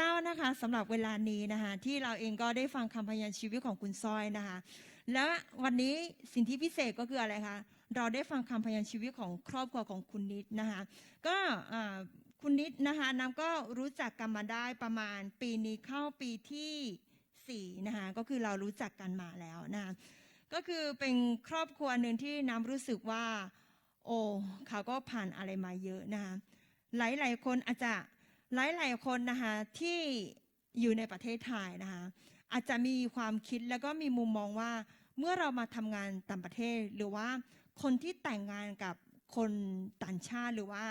จ้านะคะสำหรับเวลานี้นะคะที่เราเองก็ได้ฟังคำพยานชีวิตของคุณซอยนะคะ และวันนี้สิ่งที่พิเศษก็คืออะไรคะเราได้ฟังคำพยานชีวิตของครอบครัวของคุณนิดนะคะ ก็คุณนิดนะคะน้ำก็รู้จักกันมาได้ประมาณปีนี้เข้าปีที่สี่นะคะก็คือเรารู้จักกันมาแล้วนะคะก็คือเป็นครอบครัวหนึ่งที่น้ำรู้สึกว่า โอ้เขาก็ผ่านอะไรมาเยอะนะคะหลายๆคนอาจจะ หลายๆคนนะคะที่อยู่ในประเทศไทยนะคะอาจจะมีความคิดแล้วก็มีมุมมองว่า เมื่อเรามาทำงานต่างประเทศ หรือว่าคนที่แต่งงานกับคนต่างชาติหรือว่า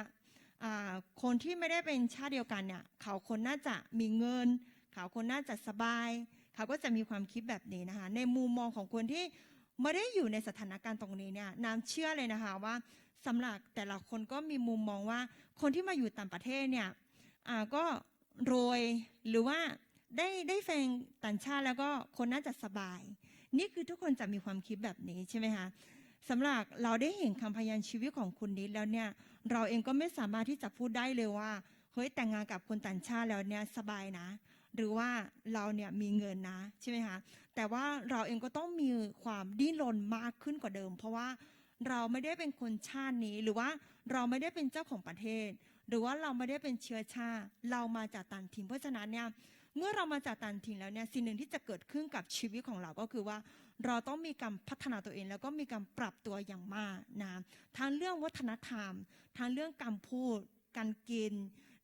อ่าคนที่ไม่ได้เป็นชาติเดียวกันเนี่ยเขาคนน่าจะมีเงิน เขาคนน่าจะสบาย เขาก็จะมีความคิดแบบนี้นะคะในมุมมองของคนที่ไม่ได้อยู่ในสถานการณ์ตรงนี้เนี่ยน้ำเชื่อเลยนะคะว่าสำหรับแต่ละคนก็มีมุมมองว่า คนที่มาอยู่ต่างประเทศเนี่ย่าก็รวยหรือว่าได้ได้แฟนต่างชาติแล้วก็คนน่าจะสบาย นี่คือทุกคนจะมีความคิดแบบนี้ใช่ไหมคะสำหรับเราได้เห็นคำพยานชีวิตของคุณนิดแล้วเนี่ย เราเองก็ไม่สามารถที่จะพูดได้เลยว่าเฮ้ยแต่งงานกับคนต่างชาติแล้วเนี่ยสบายนะ หรือว่าเราเนี่ยมีเงินนะใช่ไหมคะแต่ว่าเราเองก็ต้องมีความดิ้นรนมากขึ้นกว่าเดิม เพราะว่าเราไม่ได้เป็นคนชาตินี้หรือว่าเราไม่ได้เป็นเจ้าของประเทศ หรือว่าเราไม่ได้เป็นเชื้อชาติเรามาจากต่างถิ่นเพราะฉะนั้นเนี่ยเมื่อเรามาจากต่างถิ่นแล้วเนี่ยสิ่งหนึ่งที่จะเกิดขึ้นกับชีวิตของเราก็คือว่า เราต้องมีการพัฒนาตัวเอง แล้วก็มีการปรับตัวอย่างมากนะทั้งเรื่องวัฒนธรรมทั้งเรื่องการพูดการกิน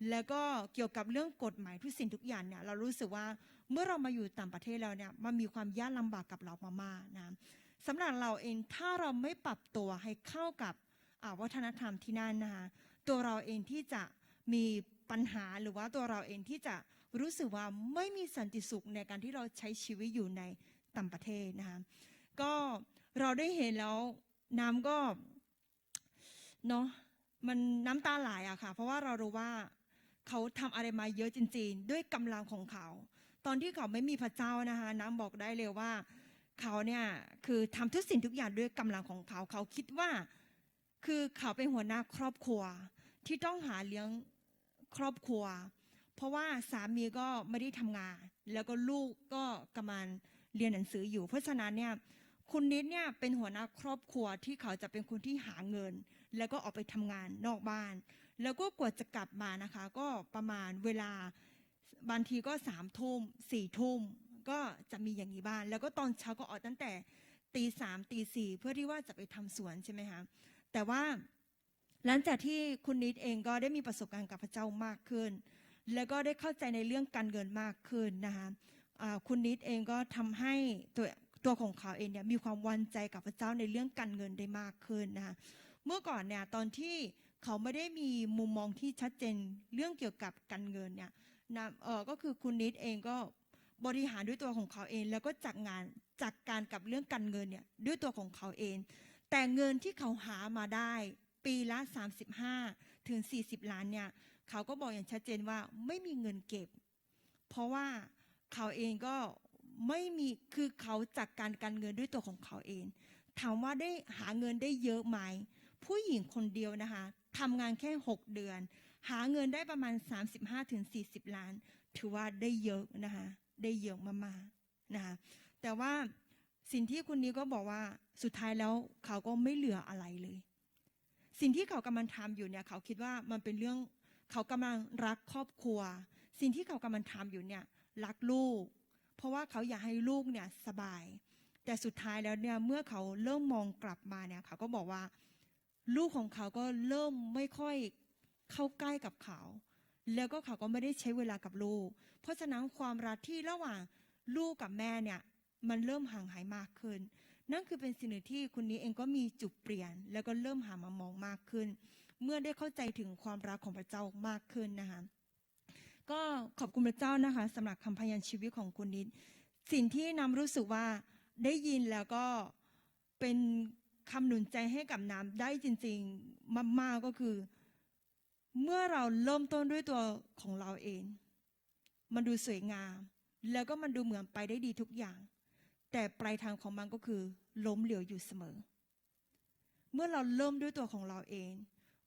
แล้วก็เกี่ยวกับเรื่องกฎหมายทุกสิ่งทุกอย่างเนี่ยเรารู้สึกว่าเมื่อเรามาอยู่ต่างประเทศแล้วเนี่ยมันมีความยากลำบากกับเรามากๆนะสำหรับเราเองถ้าเราไม่ปรับตัวให้เข้ากับวัฒนธรรมที่นั่นนะคะ ตัวเราเองที่จะมีปัญหาหรือว่าตัวเราเองที่จะรู้สึกว่าไม่มีสันติสุขในการที่เราใช้ชีวิตอยู่ในต่างประเทศนะคะก็เราได้เห็นแล้วน้ำก็เนาะมันน้ำตาไหลอะค่ะ เพราะว่าเรารู้ว่าเขาทำอะไรมาเยอะจริงๆ ด้วยกำลังของเขา ตอนที่เขาไม่มีพระเจ้านะคะน้ำบอกได้เลยว่าเขาเนี่ยคือทำทุกสิ่งทุกอย่างด้วยกำลังของเขา เขาคิดว่า คือเขาเป็นหัวหน้าครอบครัว ที่ต้องหาเลี้ยงครอบครัว เพราะว่าสามีก็ไม่ได้ทำงาน แล้วก็ลูกก็กำลังเรียนหนังสืออยู่ เพราะฉะนั้นเนี่ยคุณนิดเนี่ยเป็นหัวหน้าครอบครัวที่เขาจะเป็นคนที่หาเงิน แล้วก็ออกไปทำงานนอกบ้าน แล้วก็กว่าจะกลับมานะคะ ก็ประมาณเวลาบางทีก็สามทุ่มสี่ทุ่มก็จะมีอย่างนี้บ้างแล้วก็ตอนเช้าก็ออกตั้งแต่ตีสามตีสี่เพื่อที่ว่าจะไปทำสวนใช่ไหมคะ แต่ว่าหลังจากที่คุณนิดเองก็ได้มีประสบการณ์กับพระเจ้ามากขึ้น แล้วก็ได้เข้าใจในเรื่องการเงินมากขึ้นนะคะคุณนิดเองก็ทำให้ตัวตัวของเขาเองเนี่ยมีความวันใจกับพระเจ้าในเรื่องการเงินได้มากขึ้นนะคะเมื่อก่อนเนี่ยตอนที่เขาไม่ได้มีมุมมองที่ชัดเจนเรื่องเกี่ยวกับการเงินเนี่ยนะเออก็คือคุณนิดเองก็บริหารด้วยตัวของเขาเอง แล้วก็จัดงานจัดการกับเรื่องการเงินเนี่ยด้วยตัวของเขาเอง แต่เงินที่เขาหามาได้ ปีละ 35 ถึง 40 ล้านเนี่ย เขาก็บอกอย่างชัดเจนว่าไม่มีเงินเก็บ เพราะว่าเขาเองก็ไม่มีคือเขาจัดการการเงินด้วยตัวของเขาเอง ถามว่าได้หาเงินได้เยอะไหม ผู้หญิงคนเดียวนะคะทำงานแค่ 6 เดือน หาเงินได้ประมาณ 35-40 ล้าน ถือว่าได้เยอะนะคะ ได้เยอะมากๆนะคะแต่ว่า สิ่งที่คุณนี้ก็บอกว่าสุดท้ายแล้วเขาก็ไม่เหลืออะไรเลย สิ่งที่เขากำลังทำอยู่เนี่ย เขาคิดว่ามันเป็นเรื่องเขากำลังรักครอบครัว สิ่งที่เขากำลังทำอยู่เนี่ย รักลูก เพราะว่าเขาอยากให้ลูกเนี่ยสบาย แต่สุดท้ายแล้วเนี่ยเมื่อเขาเริ่มมองกลับมาเนี่ย เขาก็บอกว่า ลูกของเขาก็เริ่มไม่ค่อยเข้าใกล้กับเขา แล้วก็เขาก็ไม่ได้ใช้เวลากับลูก เพราะฉะนั้นความรักที่ระหว่างลูกกับแม่เนี่ย มันเริ่มห่างหายมากขึ้น นั่นคือเป็นสิ่งหนึ่งที่คุณนี้เองก็มีจุดเปลี่ยน แล้วก็เริ่มหามามองมากขึ้น เมื่อได้เข้าใจถึงความรักของพระเจ้ามากขึ้นนะคะก็ขอบคุณพระเจ้านะคะสำหรับคำพยานชีวิตของคุณนิดสิ่งที่นำรู้สึกว่าได้ยินแล้วก็เป็นคำหนุนใจให้กับน้ำได้จริงๆมากๆก็คือ เมื่อเราเริ่มต้นด้วยตัวของเราเอง มันดูสวยงาม แล้วก็มันดูเหมือนไปได้ดีทุกอย่าง แต่ปลายทางของมันก็คือ ล้มเหลวอยู่เสมอ เมื่อเราเริ่มด้วยตัวของเราเอง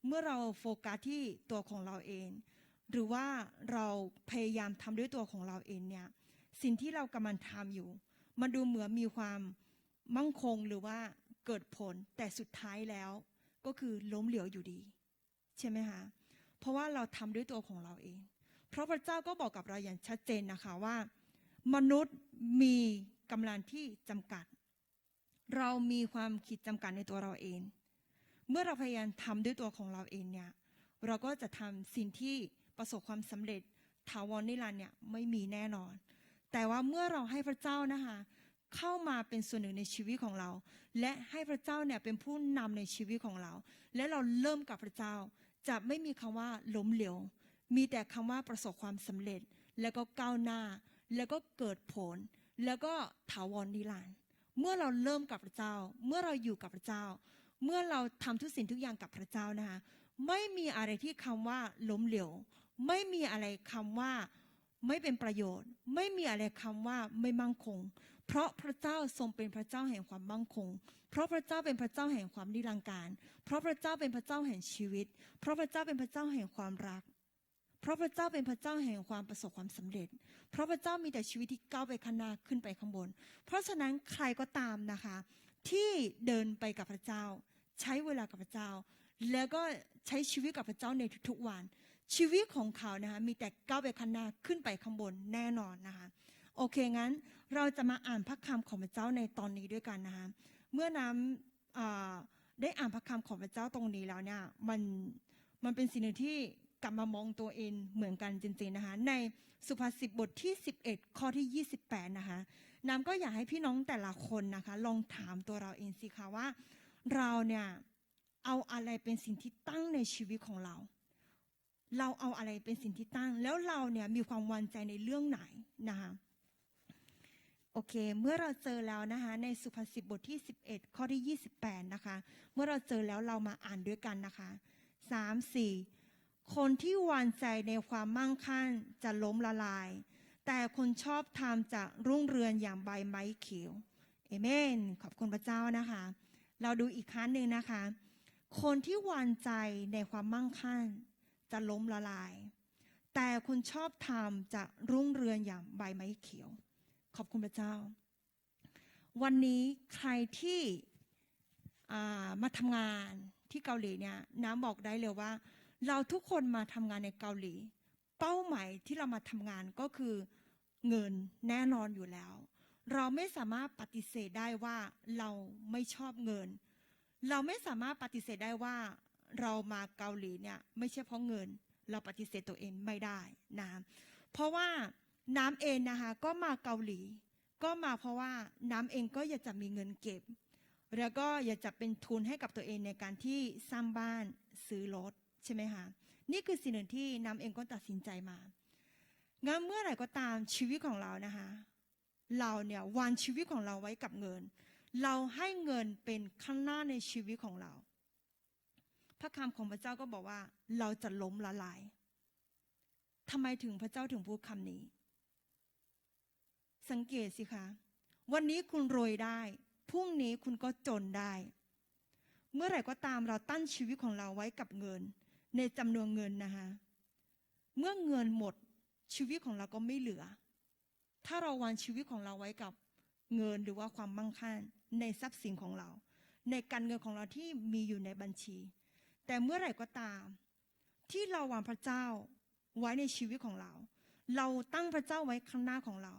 เมื่อเราโฟกัสที่ตัวของเราเอง หรือว่าเราพยายามทำด้วยตัวของเราเองเนี่ย สิ่งที่เรากำลังทำอยู่ มันดูเหมือนมีความมั่งคงหรือว่าเกิดผลแต่สุดท้ายแล้ว ก็คือล้มเหลวอยู่ดี ใช่ไหมคะเพราะว่าเราทำด้วยตัวของเราเอง เพราะพระเจ้าก็บอกกับเราอย่างชัดเจนนะคะว่า มนุษย์มี กำลังที่จำกัด เรามีความคิดจำกัดในตัวเราเอง เมื่อเราพยายามทำด้วยตัวของเราเองเนี่ย เราก็จะทำสิ่งที่ประสบความสำเร็จถาวรนิรันดร์เนี่ยไม่มีแน่นอน แต่ว่าเมื่อเราให้พระเจ้านะคะเข้ามาเป็นส่วนหนึ่งในชีวิตของเรา และให้พระเจ้าเนี่ยเป็นผู้นำในชีวิตของเรา และเราเริ่มกับพระเจ้า จะไม่มีคำว่าล้มเหลว มีแต่คำว่าประสบความสำเร็จ แล้วก็ก้าวหน้า แล้วก็เกิดผล แล้วก็ถาวรนิรันดร์เมื่อเราเริ่มกับพระเจ้า เมื่อเราอยู่กับพระเจ้า เมื่อเราทำทุกสิ่งทุกอย่างกับพระเจ้านะคะไม่มีอะไรที่คำว่าล้มเหลวไม่มีอะไรคำว่าไม่เป็นประโยชน์ ไม่มีอะไรคำว่าไม่มั่งคง เพราะพระเจ้าทรงเป็นพระเจ้าแห่งความมั่งคง เพราะพระเจ้าเป็นพระเจ้าแห่งความนิรันดร์การ เพราะพระเจ้าเป็นพระเจ้าแห่งชีวิต เพราะพระเจ้าเป็นพระเจ้าแห่งความรัก เพราะพระเจ้าเป็นพระเจ้าแห่งความประสบความสำเร็จ เพราะพระเจ้ามีแต่ชีวิตที่ก้าวไปข้างหน้าขึ้นไปข้างบน เพราะฉะนั้นใครก็ตามนะคะ ที่เดินไปกับพระเจ้า ใช้เวลากับพระเจ้า แล้วก็ใช้ชีวิตกับพระเจ้าในทุกๆวัน ชีวิตของเขานะคะมีแต่ก้าวไปข้างหน้าขึ้นไปข้างบนแน่นอนนะคะโอเคงั้นเราจะมาอ่านพระคำของพระเจ้าในตอนนี้ด้วยกันนะคะเมื่อน้ำได้อ่านพระคำของพระเจ้าตรงนี้แล้วเนี่ยมันมันเป็นสิ่งหนึ่งที่ กลับมามองตัวเองเหมือนกันจริงๆนะคะ ในสุภาษิตบทที่ 11 ข้อที่ 28 นะคะน้ำก็อยากให้พี่น้องแต่ละคนนะคะ ลองถามตัวเราเองสิคะว่า เราเนี่ยเอาอะไรเป็นสิ่งที่ตั้งในชีวิตของเรา เราเอาอะไรเป็นสิ่งที่ตั้ง แล้วเราเนี่ยมีความวางใจในเรื่องไหนนะคะโอเค เมื่อเราเจอแล้วนะคะในสุภาษิตบทที่ 11 ข้อที่ 28 นะคะ เมื่อเราเจอแล้วเรามาอ่านด้วยกันนะคะสามสี่ คนที่วางใจในความมั่งคั่งจะล้มละลาย แต่คนชอบธรรมจะรุ่งเรืองอย่างใบไม้เขียวเอเมน ขอบคุณพระเจ้านะคะ เราดูอีกครั้งหนึ่งนะคะ คนที่วางใจในความมั่งคั่งจะล้มละลาย แต่คนชอบธรรมจะรุ่งเรืองอย่างใบไม้เขียว ขอบคุณพระเจ้า วันนี้ใครที่มาทำงานที่เกาหลีเนี่ยน้ำบอกได้เลยว่า เราทุกคนมาทำงานในเกาหลี เป้าหมายที่เรามาทำงานก็คือเงินแน่นอนอยู่แล้ว เราไม่สามารถปฏิเสธได้ว่าเราไม่ชอบเงิน เราไม่สามารถปฏิเสธได้ว่าเรามาเกาหลีเนี่ยไม่ใช่เพราะเงิน เราปฏิเสธตัวเองไม่ได้นะเพราะว่าน้ำเองนะคะก็มาเกาหลี ก็มาเพราะว่าน้ำเองก็อยากจะมีเงินเก็บ แล้วก็อยากจะเป็นทุนให้กับตัวเองในการที่สร้างบ้านซื้อรถ ใช่ไหมคะนี่คือสิ่งหนึ่งที่น้ำเองก็ตัดสินใจมางั้นเมื่อไหร่ก็ตามชีวิตของเรานะคะ เราเนี่ยวางชีวิตของเราไว้กับเงิน เราให้เงินเป็นข้างหน้าในชีวิตของเรา พระคำของพระเจ้าก็บอกว่า เราจะล้มละลายทำไมถึงพระเจ้าถึงพูดคำนี้ สังเกตสิคะ วันนี้คุณรวยได้พรุ่งนี้คุณก็จนได้ เมื่อไหร่ก็ตามเราตั้งชีวิตของเราไว้กับเงิน ในจำนวนเงินนะคะ เมื่อเงินหมดชีวิตของเราก็ไม่เหลือ ถ้าเราวางชีวิตของเราไว้กับเงินหรือว่าความมั่งคั่งในทรัพย์สินของเรา ในการเงินของเราที่มีอยู่ในบัญชี แต่เมื่อไหร่ก็ตาม ที่เราวางพระเจ้าไว้ในชีวิตของเรา เราตั้งพระเจ้าไว้ข้างหน้าของเรา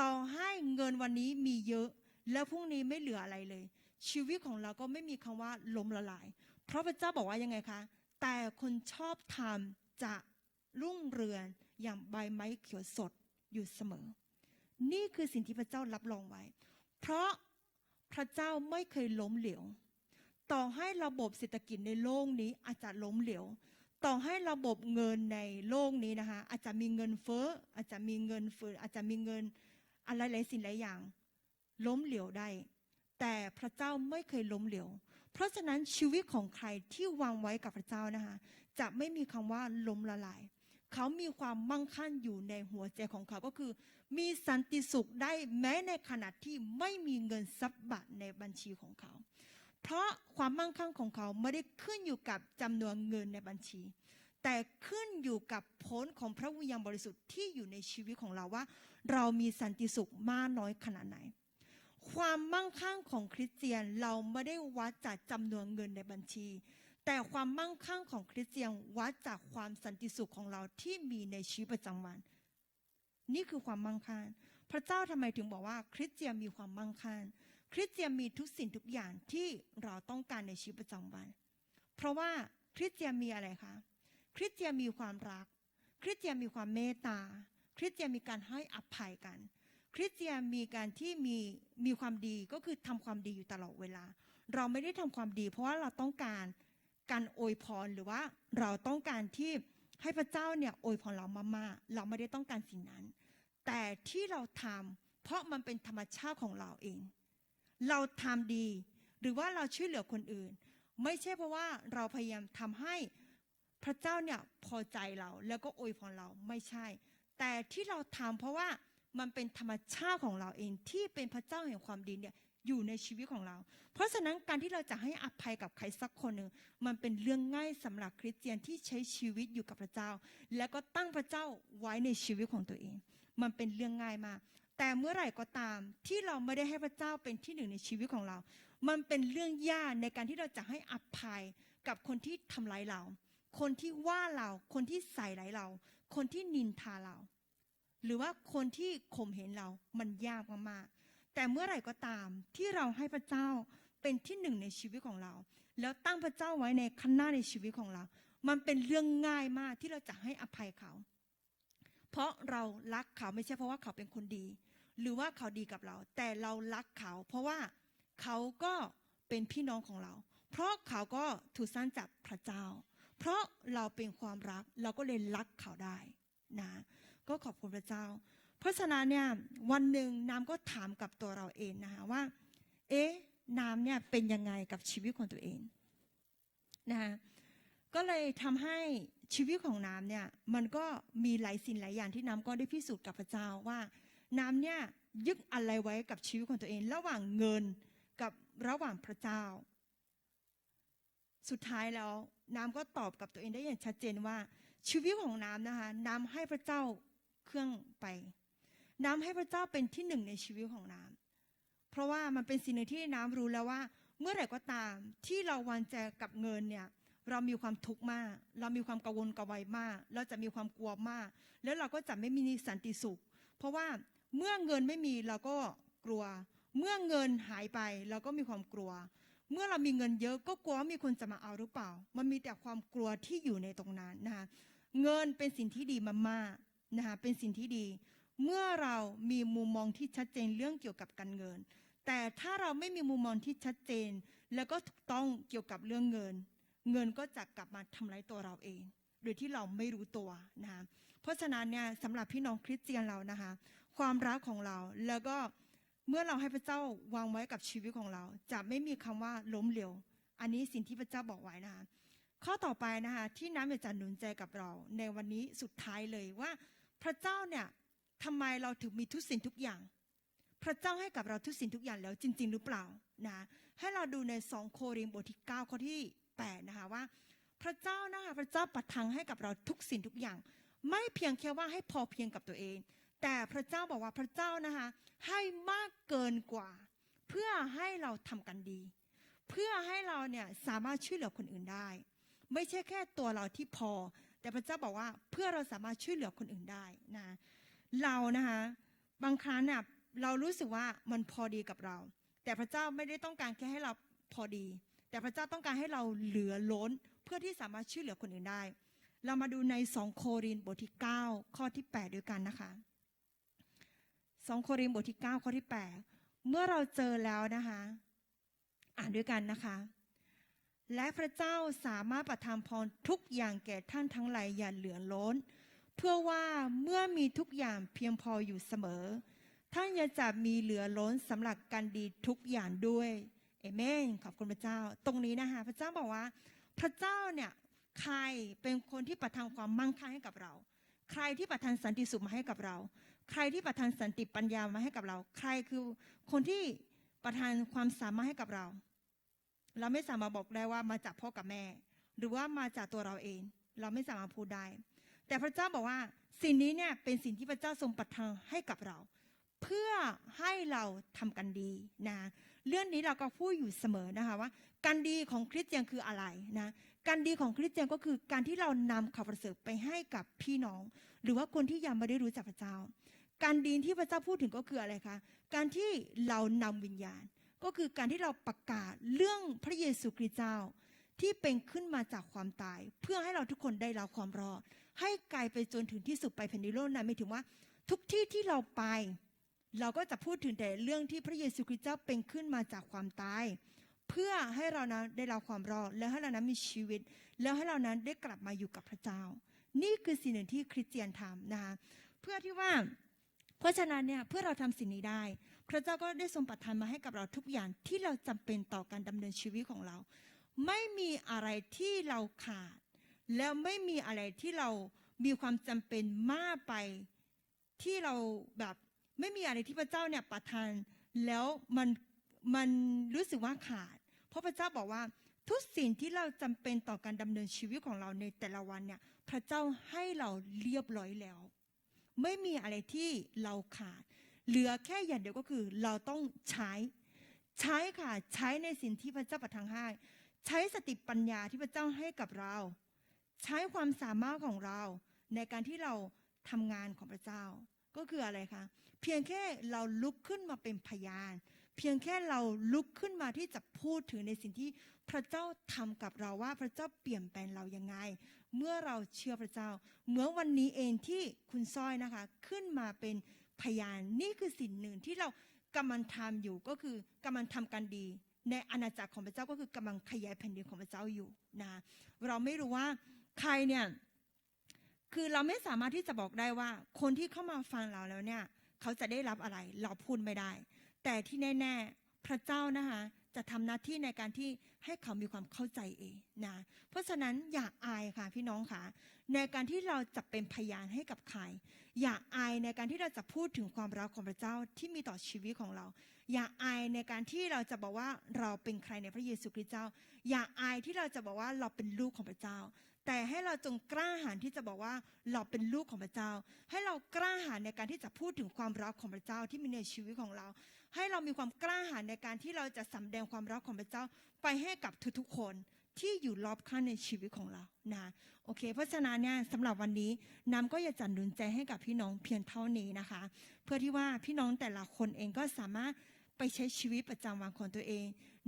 ต่อให้เงินวันนี้มีเยอะ แล้วพรุ่งนี้ไม่เหลืออะไรเลย ชีวิตของเราก็ไม่มีคำว่าล้มละลาย เพราะพระเจ้าบอกว่ายังไงคะ แต่คนชอบธรรมจะรุ่งเรืองอย่างใบไม้เขียวสดอยู่เสมอ นี่คือสิ่งที่พระเจ้ารับรองไว้ เพราะพระเจ้าไม่เคยล้มเหลว ต่อให้ระบบเศรษฐกิจในโลกนี้อาจจะล้มเหลว ต่อให้ระบบเงินในโลกนี้นะคะ อาจจะมีเงินเฟ้อ อาจจะมีเงินเฟ้อ อาจจะมีเงินอะไรหลายสิ่งหลายอย่าง ล้มเหลวได้ แต่พระเจ้าไม่เคยล้มเหลว เพราะฉะนั้นชีวิตของใครที่วางไว้กับพระเจ้านะคะ จะไม่มีคำว่าล้มละลาย เขามีความมั่งคั่งอยู่ในหัวใจของเขาก็คือ มีสันติสุขได้แม้ในขณะที่ไม่มีเงินสักบาทในบัญชีของเขา เพราะความมั่งคั่งของเขาไม่ได้ขึ้นอยู่กับจำนวนเงินในบัญชีแแต่ขึ้นอยู่กับผลของพระวิญญาณบริสุทธิ์ที่อยู่ในชีวิตของเราว่า เรามีสันติสุขมากน้อยขนาดไหน ความมั่งคั่งของคริสเตียนเราไม่ได้วัดจากจำนวนเงินในบัญชี แต่ความมั่งคั่งของคริสเตียนวัดจากความสันติสุขของเราที่มีในชีวิตประจำวัน นี่คือความมั่งคั่งพระเจ้าทำไมถึงบอกว่า คริสเตียนมีความมั่งคั่งคริสเตียนมีทุกสิ่งทุกอย่างที่เราต้องการในชีวิตประจำวัน เพราะว่าคริสเตียนมีอะไรคะคริสเตียนมีความรัก คริสเตียนมีความเมตตา คริสเตียนมีการให้อภัยกัน คริสเตียนมีการที่มีมีความดีก็คือทำความดีอยู่ตลอดเวลา เราไม่ได้ทำความดี เพราะว่าเราต้องการการอวยพรหรือว่าเราต้องการที่ให้พระเจ้าเนี่ยอวยพรเรามากๆเราไม่ได้ต้องการสิ่งนั้น แต่ที่เราทำเพราะมันเป็นธรรมชาติของเราเอง เราทำดี หรือว่าเราช่วยเหลือคนอื่น ไม่ใช่เพราะว่าเราพยายามทำให้พระเจ้าเนี่ยพอใจเราแล้วก็อวยพรเราไม่ใช่ แต่ที่เราทำเพราะว่า มันเป็นธรรมชาติของเราเองที่เป็นพระเจ้าแห่งความดีเนี่ยอยู่ในชีวิตของเรา เพราะฉะนั้นการที่เราจะให้อภัยกับใครสักคนหนึ่งมันเป็นเรื่องง่ายสำหรับคริสเตียนที่ใช้ชีวิตอยู่กับพระเจ้า แล้วก็ตั้งพระเจ้าไว้ในชีวิตของตัวเอง มันเป็นเรื่องง่ายมากแต่เมื่อไหร่ก็ตามที่เราไม่ได้ให้พระเจ้าเป็นที่หนึ่งในชีวิตของเรา มันเป็นเรื่องยากในการที่เราจะให้อภัยกับคนที่ทำร้ายเรา คนที่ว่าเรา คนที่ใส่ร้ายเรา คนที่นินทาเรา หรือว่าคนที่ข่มเหงเรา มันยากมากๆ แต่เมื่อไหร่ก็ตามที่เราให้พระเจ้าเป็นที่หนึ่งในชีวิตของเรา แล้วตั้งพระเจ้าไว้ในขั้นหน้าในชีวิตของเรา มันเป็นเรื่องง่ายมากที่เราจะให้อภัยเขา เพราะเรารักเขาไม่ใช่เพราะว่าเขาเป็นคนดี หรือว่าเขาดีกับเรา แต่เรารักเขา เพราะว่าเขาก็เป็นพี่น้องของเรา เพราะเขาก็ถูกสร้างจากพระเจ้า เพราะเราเป็นความรักเราก็เลยรักเขาได้นะ ก็ขอบคุณพระเจ้า เพราะฉะนั้นเนี่ยวันหนึ่งน้ำก็ถามกับตัวเราเองนะคะว่า เอ๊ะน้ำเนี่ยเป็นยังไงกับชีวิตของตัวเองนะคะก็เลยทำให้ชีวิตของน้ำเนี่ยมันก็มีหลายสิ่งหลายอย่างที่น้ำก็ได้พิสูจน์กับพระเจ้าว่า น้ำเนี่ยยึดอะไรไว้กับชีวิตของตัวเอง ระหว่างเงินกับระหว่างพระเจ้า สุดท้ายแล้วน้ำก็ตอบกับตัวเองได้อย่างชัดเจนว่า ชีวิตของน้ำนะคะน้ำให้พระเจ้า เครื่องไป น้ำให้พระเจ้าเป็นที่หนึ่งในชีวิตของน้ำเพราะว่ามันเป็นสิ่งหนึ่งที่น้ำรู้แล้วว่า เมื่อไหร่ก็ตามที่เราวางใจกับเงินเนี่ยเรามีความทุกข์มาก เรามีความกังวลกระวายมาก เราจะมีความกลัวมาก แล้วเราก็จะไม่มีสันติสุข เพราะว่าเมื่อเงินไม่มีเราก็กลัว เมื่อเงินหายไปเราก็มีความกลัว เมื่อเรามีเงินเยอะก็กลัวว่ามีคนจะมาเอาหรือเปล่า มันมีแต่ความกลัวที่อยู่ในตรงนั้นนะคะ เงินเป็นสิ่งที่ดีมากๆ นะคะเป็นสิ่งที่ดี เมื่อเรามีมุมมองที่ชัดเจนเรื่องเกี่ยวกับการเงิน แต่ถ้าเราไม่มีมุมมองที่ชัดเจน แล้วก็ถูกต้องเกี่ยวกับเรื่องเงิน เงินก็จะกลับมาทำร้ายตัวเราเองโดยที่เราไม่รู้ตัวนะคะเพราะฉะนั้นเนี่ยสำหรับพี่น้องคริสเตียนเรานะคะ ความรักของเราแล้วก็เมื่อเราให้พระเจ้าวางไว้กับชีวิตของเรา จะไม่มีคำว่าล้มเหลว อันนี้สิ่งที่พระเจ้าบอกไว้นะคะ ข้อต่อไปนะคะที่น้ำอยากจะหนุนใจกับเรา ในวันนี้สุดท้ายเลยว่า พระเจ้าเนี่ยทำไมเราถึงมีทุกสิ่งทุกอย่าง พระเจ้าให้กับเราทุกสิ่งทุกอย่างแล้วจริง ๆ หรือเปล่านะให้เราดูในสองโครินธ์บทที่9ข้อที่8นะคะว่า พระเจ้านะคะพระเจ้าประทานให้กับเราทุกสิ่งทุกอย่าง ไม่เพียงแค่ว่าให้พอเพียงกับตัวเอง แต่พระเจ้าบอกว่าพระเจ้านะคะให้มากเกินกว่า เพื่อให้เราทำกันดี เพื่อให้เราเนี่ยสามารถช่วยเหลือคนอื่นได้ ไม่ใช่แค่ตัวเราที่พอ แต่พระเจ้าบอกว่าเพื่อเราสามารถช่วยเหลือคนอื่นได้นะเรานะคะบางครั้งเนี่ยเรารู้สึกว่ามันพอดีกับเรา แต่พระเจ้าไม่ได้ต้องการแค่ให้เราพอดี แต่พระเจ้าต้องการให้เราเหลือล้น เพื่อที่สามารถช่วยเหลือคนอื่นได้ เรามาดูในสองโครินบทที่ 9 ข้อที่ 8 ด้วยกันนะคะสองโครินบทที่ 9 ข้อที่ 8 เมื่อเราเจอแล้วนะคะ อ่านด้วยกันนะคะ และพระเจ้าสามารถประทานพรทุกอย่างแก่ท่านทั้งหลายอย่างเหลือล้น เพื่อว่าเมื่อมีทุกอย่างเพียงพออยู่เสมอ ท่านยังจะมีเหลือล้นสำหรับการดีทุกอย่างด้วยเอเมนขอบคุณพระเจ้า ตรงนี้นะคะพระเจ้าบอกว่า พระเจ้าเนี่ยใครเป็นคนที่ประทานความมั่งคั่งให้กับเรา ใครที่ประทานสันติสุขมาให้กับเรา ใครที่ประทานสันติปัญญามาให้กับเรา ใครคือคนที่ประทานความสามารถให้กับเรา เราไม่สามารถบอกได้ว่ามาจากพ่อกับแม่ หรือว่ามาจากตัวเราเอง เราไม่สามารถพูดได้ แต่พระเจ้าบอกว่าสิ่งนี้เนี่ยเป็นสิ่งที่พระเจ้าทรงประทานให้กับเรา เพื่อให้เราทำกันดีนะเรื่องนี้เราก็พูดอยู่เสมอนะคะว่าการดีของคริสเตียนคืออะไรนะการดีของคริสเตียนก็คือการที่เรานำข่าวประเสริฐไปให้กับพี่น้อง หรือว่าคนที่ยังไม่ได้รู้จักพระเจ้า การดีที่พระเจ้าพูดถึงก็คืออะไรคะการที่เรานำวิญญาณ ก็คือการที่เราประกาศเรื่องพระเยซูคริสต์เจ้า ที่เป็นขึ้นมาจากความตาย เพื่อให้เราทุกคนได้รับความรอด ให้ไกลไปจนถึงที่สุดไปแผ่นดินโลกนั้นหมายถึงว่า ทุกที่ที่เราไป เราก็จะพูดถึงแต่เรื่องที่พระเยซูคริสต์เจ้าเป็นขึ้นมาจากความตาย เพื่อให้เรานั้นได้รับความรอด และให้เรานั้นมีชีวิต แล้วให้เรานั้นได้กลับมาอยู่กับพระเจ้า นี่คือสิ่งหนึ่งที่คริสเตียนทำนะคะเพื่อที่ว่า เพราะฉะนั้นเนี่ยเพื่อเราทำสิ่งนี้ได้ พระเจ้าก็ได้ทรงประทานมาให้กับเราทุกอย่างที่เราจำเป็นต่อการดำเนินชีวิตของเรา ไม่มีอะไรที่เราขาด แล้วไม่มีอะไรที่เรามีความจำเป็นมากไปที่เราแบบไม่มีอะไรที่พระเจ้าเนี่ยประทานแล้วมันมันรู้สึกว่าขาด เพราะพระเจ้าบอกว่าทุกสิ่งที่เราจำเป็นต่อการดำเนินชีวิตของเราในแต่ละวันเนี่ย พระเจ้าให้เราเรียบร้อยแล้ว ไม่มีอะไรที่เราขาด เหลือแค่อย่างเดียวก็คือ เราต้องใช้ ใช้ค่ะ ใช้ในสิ่งที่พระเจ้าประทานให้ใช้สติปัญญาที่พระเจ้าให้กับเรา ใช้ความสามารถของเรา ในการที่เราทำงานของพระเจ้า ก็คืออะไรคะเพียงแค่เราลุกขึ้นมาเป็นพยาน เพียงแค่เราลุกขึ้นมาที่จะพูดถึงในสิ่งที่พระเจ้าทำกับเราว่าพระเจ้าเปลี่ยนแปลงเรายังไง เมื่อเราเชื่อพระเจ้า เหมือนวันนี้เองที่คุณสร้อยนะคะ ขึ้นมาเป็น พยานนี่คือสิ่งหนึ่งที่เรากำลังทำอยู่ก็คือกำลังทำกันดี ในอาณาจักรของพระเจ้าก็คือกำลังขยายแผ่นดินของพระเจ้าอยู่นะเราไม่รู้ว่าใครเนี่ยคือเราไม่สามารถที่จะบอกได้ว่า คนที่เข้ามาฟังเราแล้วเนี่ย เขาจะได้รับอะไร เราพูดไม่ได้ แต่ที่แน่ ๆ พระเจ้านะคะ จะทำหน้าที่ในการที่ให้เขามีความเข้าใจเองนะเพราะฉะนั้นอย่าอายค่ะพี่น้องค่ะ ในการที่เราจะเป็นพยานให้กับใคร อย่าอายในการที่เราจะพูดถึงความรักของพระเจ้าที่มีต่อชีวิตของเรา อย่าอายในการที่เราจะบอกว่าเราเป็นใครในพระเยซูคริสต์เจ้า อย่าอายที่เราจะบอกว่าเราเป็นลูกของพระเจ้าแต่ให้เราจงกล้าหาญที่จะบอกว่าเราเป็นลูกของพระเจ้า ให้เรากล้าหาญในการที่จะพูดถึงความรักของพระเจ้าที่มีในชีวิตของเรา ให้เรามีความกล้าหาญในการที่เราจะสำแดงความรักของพระเจ้าไปให้กับทุกๆคนที่อยู่รอบข้างในชีวิตของเรานะโอเค เพราะฉะนั้นเนี่ยสำหรับวันนี้น้ำก็อยากจะหนุนใจให้กับพี่น้องเพียงเท่านี้นะคะ เพื่อที่ว่าพี่น้องแต่ละคนเองก็สามารถไปใช้ชีวิตประจำวันของตัวเอง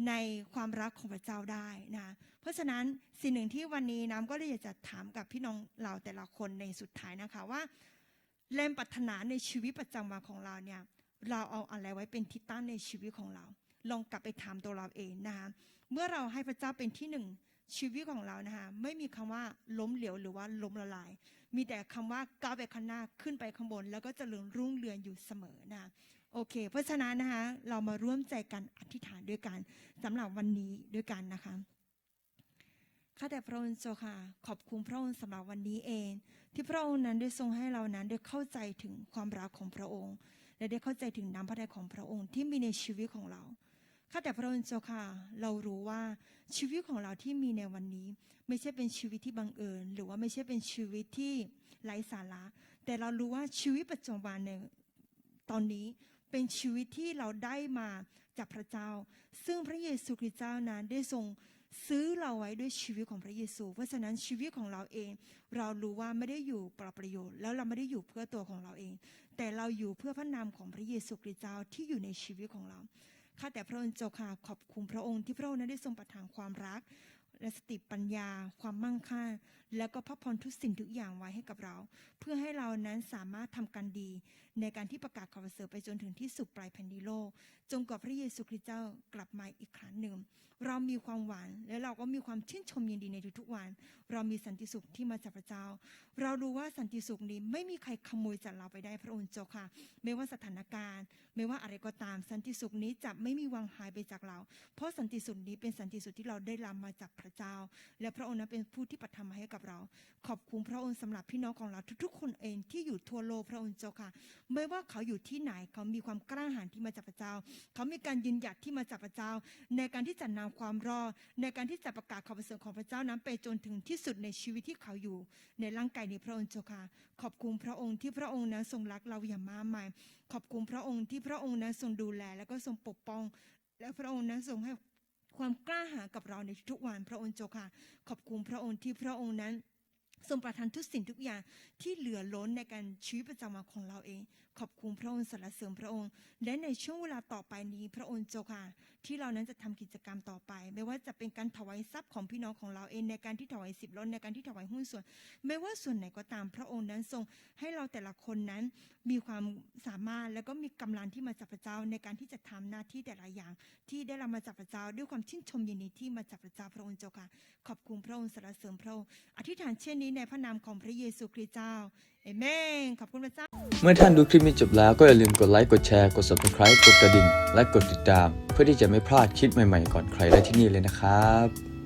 ในความรักของพระเจ้าได้นะ เพราะฉะนั้นสิ่งหนึ่งที่วันนี้น้ำก็เลยอยากจะถามกับพี่น้องเราแต่ละคนในสุดท้ายนะคะว่าแรงปรารถนาในชีวิตประจำวันของเราเนี่ย เราเอาอะไรไว้เป็นที่ตั้งในชีวิตของเรา ลองกลับไปถามตัวเราเองนะคะเมื่อเราให้พระเจ้าเป็นที่หนึ่งชีวิตของเรานะคะไม่มีคำว่าล้มเหลวหรือว่าล้มละลาย มีแต่คำว่าก้าวไปข้างหน้าขึ้นไปข้างบน แล้วก็เจริญรุ่งเรืองอยู่เสมอนะโอเค เพราะฉะนั้นนะคะเรามาร่วมใจกันอธิษฐานด้วยกันสำหรับวันนี้ด้วยกันนะคะข้าแต่พระองค์เจ้าค่ะ ขอบคุณพระองค์สำหรับวันนี้เอง ที่พระองค์นั้นได้ทรงให้เรานั้นได้เข้าใจถึงความรักของพระองค์ และได้เข้าใจถึงน้ำพระทัยของพระองค์ที่มีในชีวิตของเราข้าแต่พระองค์เจ้าค่ะ เรารู้ว่าชีวิตของเราที่มีในวันนี้ ไม่ใช่เป็นชีวิตที่บังเอิญ หรือว่าไม่ใช่เป็นชีวิตที่ไร้สาระ แต่เรารู้ว่าชีวิตปัจจุบันในตอนนี้เป็นชีวิตที่เราได้มาจากพระเจ้า ซึ่งพระเยซูคริสต์เจ้านั้นได้ทรง ซื้อเราไว้ด้วยชีวิตของพระเยซู เพราะฉะนั้นชีวิตของเราเอง เรารู้ว่าไม่ได้อยู่เปล่าประโยชน์ แล้วเราไม่ได้อยู่เพื่อตัวของเราเอง แต่เราอยู่เพื่อพระนามของพระเยซูคริสต์เจ้าที่อยู่ในชีวิตของเราข้าแต่พระองค์เจ้าค่ะขอบคุณพระองค์ที่พระองค์นั้นได้ทรงประทานความรัก และสติปัญญา ความมั่งคั่งแล้วก็พระพรทุกสิ่งทุกอย่างไว้ให้กับเรา เพื่อให้เรานั้นสามารถทำการดี ในการที่ประกาศข่าวประเสริฐไปจนถึงที่สุดปลายแผ่นดินโลกจงกว่าพระเยซูคริสต์เจ้ากลับมาอีกครั้งหนึ่ง เรามีความหวังและเราก็มีความชื่นชมยินดีในทุกๆวัน เรามีสันติสุขที่มาจากพระเจ้า เรารู้ว่าสันติสุขนี้ไม่มีใครขโมยจากเราไปได้พระองค์เจ้าค่ะ ไม่ว่าสถานการณ์ ไม่ว่าอะไรก็ตามสันติสุขนี้จะไม่มีวันหายไปจากเรา เพราะสันติสุขนี้เป็นสันติสุขที่เราได้รับมาจากพระเจ้า และพระองค์นั้นเป็นผู้ที่ประทานมาให้กับกับเรา ขอบคุณพระองค์สำหรับพี่น้องของเราทุกๆ คนเองที่อยู่ทั่วโลกพระองค์เจ้าค่ะ ไม่ว่าเขาอยู่ที่ไหนเขามีความกล้าหาญที่มาจากพระเจ้า เขามีการยืนหยัดที่มาจากพระเจ้า ในการที่จะนำความรอดในการที่จะประกาศข่าวประเสริฐของพระเจ้านั้นไปจนถึงที่สุดในชีวิตที่เขาอยู่ ในร่างกายในพระองค์เจ้าค่ะ ขอบคุณพระองค์ที่พระองค์นั้นทรงรักเราอย่างมากมาย ขอบคุณพระองค์ที่พระองค์นั้นทรงดูแล และก็ทรงปกป้อง และพระองค์นั้นทรงให้ ความกล้าหาญกับเราในทุกวันพระองค์เจ้าค่ะ ขอบคุณพระองค์ที่พระองค์นั้นทรงประทานทุกสิ่งทุกอย่างที่เหลือล้นในการชีวิตประจำวันของเราเอง ขอบคุณพระองค์สรรเสริญพระองค์ และในช่วงเวลาต่อไปนี้พระองค์เจ้าค่ะ ที่เรานั้นจะทำกิจกรรมต่อไป ไม่ว่าจะเป็นการถวายทรัพย์ของพี่น้องของเราเองในการที่ถวายสิบล้นในการที่ถวายหุ้นส่วน ไม่ว่าส่วนไหนก็ตามพระองค์นั้นทรง ให้เราแต่ละคนนั้นมีความสามารถแล้วก็มีกำลังที่มาจากพระเจ้าในการที่จะทำหน้าที่แต่ละอย่าง ที่ได้รับมาจากพระเจ้าด้วยความชื่นชมยินดีที่มาจากพระเจ้าพระองค์เจ้าค่ะ ขอบคุณพระองค์สรรเสริญพระองค์อธิษฐานเช่นนี้ในพระนามของพระเยซูคริสต์เจ้า เมนขอบคุณพระเจ้า เมื่อท่านดูคลิปนี้จบแล้วก็อย่าลืมกดไลค์กดแชร์กด subscribe กดกระดิ่ง และกดติดตาม เพื่อที่จะไม่พลาดคลิปใหม่ๆก่อนใครได้ที่นี่เลยนะครับ